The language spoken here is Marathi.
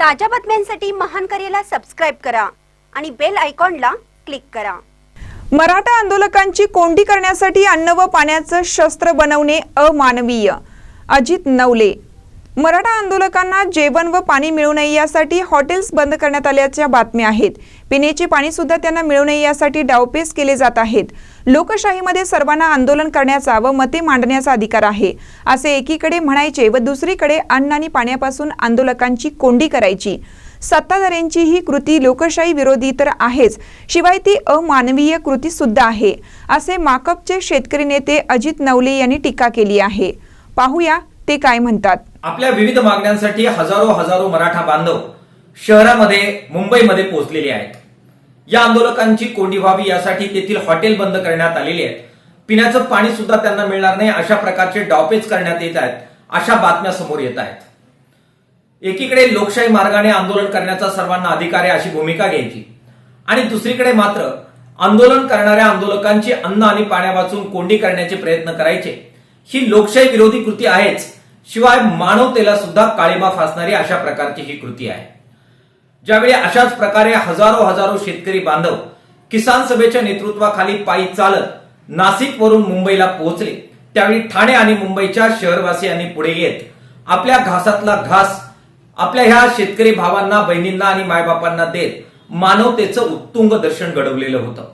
ताज्या बातम्यांसाठी महान करेला सबस्क्राईब करा आणि बेल आयकॉनला क्लिक करा. मराठा आंदोलकांची कोंडी करण्यासाठी अन्न व पाण्याचं शस्त्र बनवणे अमानवीय. अजित नवले मराठा आंदोलकांना जेवण व पाणी मिळू नये यासाठी हॉटेल्स बंद करण्यात आल्याच्या बातम्या आहेत. पिण्याचे पाणी सुद्धा त्यांना मिळू नये यासाठी डावपेच केले जात आहेत. लोकशाहीमध्ये सर्वांना आंदोलन करण्याचा व मते मांडण्याचा अधिकार आहे. असे एकीकडे म्हणायचे व दुसरीकडे अन्न आणि पाण्यापासून आंदोलकांची कोंडी करायची. सत्ताधाऱ्यांची ही कृती लोकशाही विरोधी तर आहेच शिवाय ती अमानवीय कृती सुद्धा आहे असे माकपचे शेतकरी नेते अजित नवले यांनी टीका केली आहे. पाहूया ते काय म्हणतात. आपल्या विविध मागण्यांसाठी हजारो हजारो मराठा बांधव शहरामध्ये मुंबईमध्ये पोहोचलेले आहेत. या आंदोलकांची कोंडी व्हावी यासाठी तेथील हॉटेल बंद करण्यात आलेली आहेत. पिण्याचं पाणी सुद्धा त्यांना मिळणार नाही अशा प्रकारचे डावपेच करण्यात येत आहेत अशा बातम्या समोर येत आहेत. एकीकडे लोकशाही मार्गाने आंदोलन करण्याचा सर्वांना अधिकार आहे अशी भूमिका घ्यायची. आणि दुसरीकडे मात्र आंदोलन करणाऱ्या आंदोलकांची अन्न आणि पाण्या वाचून कोंडी करण्याचे प्रयत्न करायचे. ही लोकशाही विरोधी कृती आहेच. शिवाय मानवतेला सुद्धा काळीमा फासणारी अशा प्रकारची ही कृती आहे. ज्यावेळी अशाच प्रकारे हजारो हजारो शेतकरी बांधव किसान सभेच्या नेतृत्वाखाली पायी चालत नाशिक वरून मुंबईला पोहोचले त्यावेळी ठाणे आणि मुंबईच्या शहरवासियांनी पुढे येत आपल्या घासातला घास आपल्या ह्या शेतकरी भावांना बहिणींना आणि मायबापांना देत मानवतेचं उत्तुंग दर्शन घडवलेलं होतं.